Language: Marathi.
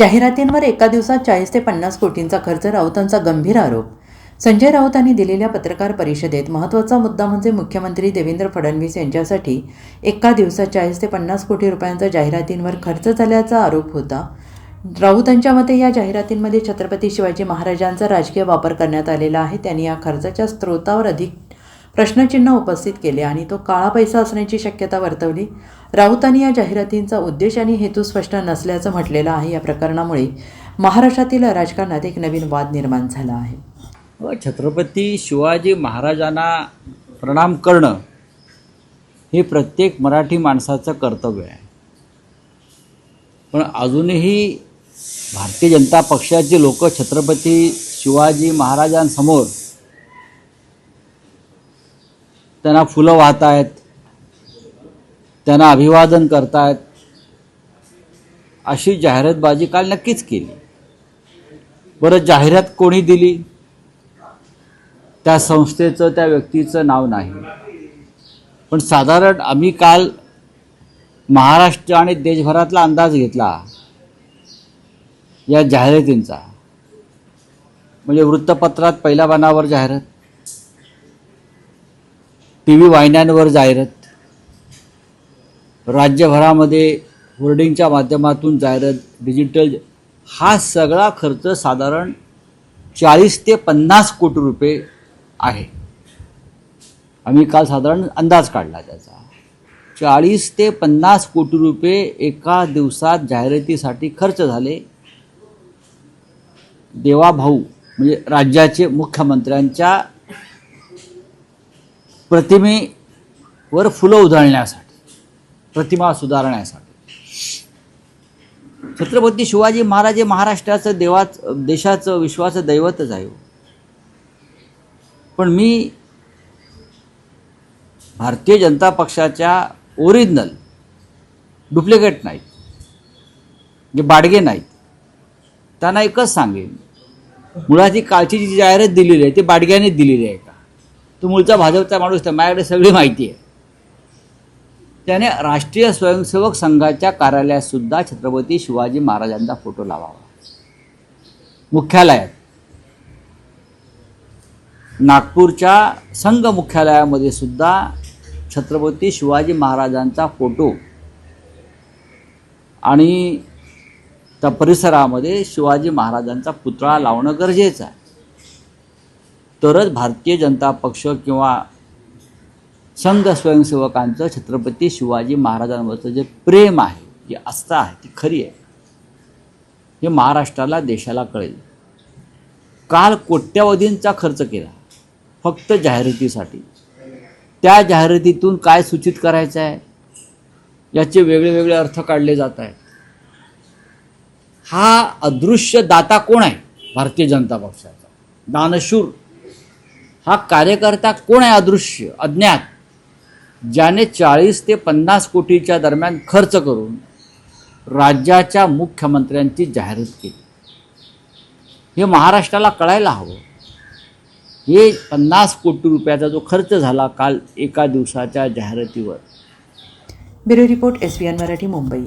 जाहिरातींवर एका दिवसात चाळीस ते पन्नास कोटींचा खर्च राऊतांचा गंभीर आरोप. संजय राऊतांनी दिलेल्या पत्रकार परिषदेत महत्त्वाचा मुद्दा म्हणजे मुख्यमंत्री देवेंद्र फडणवीस यांच्यासाठी एका दिवसात चाळीस ते पन्नास कोटी रुपयांचा जाहिरातींवर खर्च झाल्याचा आरोप होता. राऊतांच्या मते या जाहिरातींमध्ये छत्रपती शिवाजी महाराजांचा राजकीय वापर करण्यात आलेला आहे. त्यांनी या खर्चाच्या स्रोतावर अधिक प्रश्नचिन्ह उपस्थित केले आणि तो काळा पैसा असण्याची शक्यता वर्तवली. राऊतांनी या जाहिरातींचा उद्देश आणि हेतू स्पष्ट नसल्याचं म्हटलेलं आहे. या प्रकरणामुळे महाराष्ट्रातील राजकारणात एक नवीन वाद निर्माण झाला आहे. व छत्रपती शिवाजी महाराजांना प्रणाम करणं हे प्रत्येक मराठी माणसाचं कर्तव्य आहे. पण अजूनही भारतीय जनता पक्षाचे लोक छत्रपती शिवाजी महाराजांसमोर त्यांना फुलं वाहतायत त्यांना अभिवादन करतायत. अशी जाहिरातबाजी काल नक्कीच केली. बरं जाहिरात कोणी दिली? त्या संस्थेचं त्या व्यक्तीचं नाव नाही. पण साधारण आम्ही काल महाराष्ट्र आणि देशभरातला अंदाज घेतला या जाहिरातींचा. म्हणजे वृत्तपत्रात पहिल्या बनावर जाहिरात. टी व्ही वाहिन्यांवर जाहिरात. राज्यभरामध्ये होर्डिंगच्या माध्यमातून जाहिरात डिजिटल हा सगळा खर्च साधारण चाळीस ते पन्नास कोटी रुपये आहे. आम्ही काल साधारण अंदाज काढला त्याचा. चाळीस ते पन्नास कोटी रुपये एका दिवसात जाहिरातीसाठी खर्च झाले. देवाभाऊ म्हणजे राज्याचे मुख्यमंत्र्यांच्या प्रतिमेवर फुलं उधळण्यासाठी प्रतिमा सुधारण्यासाठी. छत्रपती शिवाजी महाराज हे महाराष्ट्राचं देवाच देशाचं विश्वाचं दैवतच आहे हो. पण मी भारतीय जनता पक्षाच्या ओरिजिनल डुप्लिकेट नाहीत जे बाडगे नाहीत त्यांना एकच सांगेन. मुळात ही कालची जी जाहिरात दिलेली आहे ती बाडग्याने दिलेली आहे का? तो मूळचा भाजपचा माणूस तर माझ्याकडे सगळी माहिती आहे. त्याने राष्ट्रीय स्वयंसेवक संघाच्या कार्यालयात सुद्धा छत्रपती शिवाजी महाराजांचा फोटो लावावा. मुख्यालयात. नागपूरच्या संघ मुख्यालयामध्ये सुद्धा छत्रपती शिवाजी महाराजांचा फोटो आणि त्या परिसरामध्ये शिवाजी महाराजांचा पुतळा लावणं गरजेचं आहे. तरच भारतीय जनता पक्ष किंवा संघ स्वयंसेवकांचं छत्रपती शिवाजी महाराजांवरचं जे प्रेम आहे जी आस्था आहे ती खरी आहे. हे महाराष्ट्राला देशाला कळेल. काल कोट्यावधींचा खर्च केला. फक्त जाहिरातीसाठी. त्या जाहिरातीतून काय सूचित करायचं आहे? याचे वेगळे वेगळे अर्थ काढले जात आहेत. हा अदृश्य दाता कोण आहे? भारतीय जनता पक्षाचा. दानशूर. हा कार्यकर्ता कोण आहे अदृश्य अज्ञात? ज्याने चाळीस ते पन्नास कोटीच्या दरम्यान खर्च करून राज्याच्या मुख्यमंत्र्यांची जाहिरात केली. हे महाराष्ट्राला कळायला हवं. हे पन्नास कोटी रुपयाचा जो खर्च झाला काल एका दिवसाच्या जाहिरातीवर. Bureau report S B N Marathi Mumbai.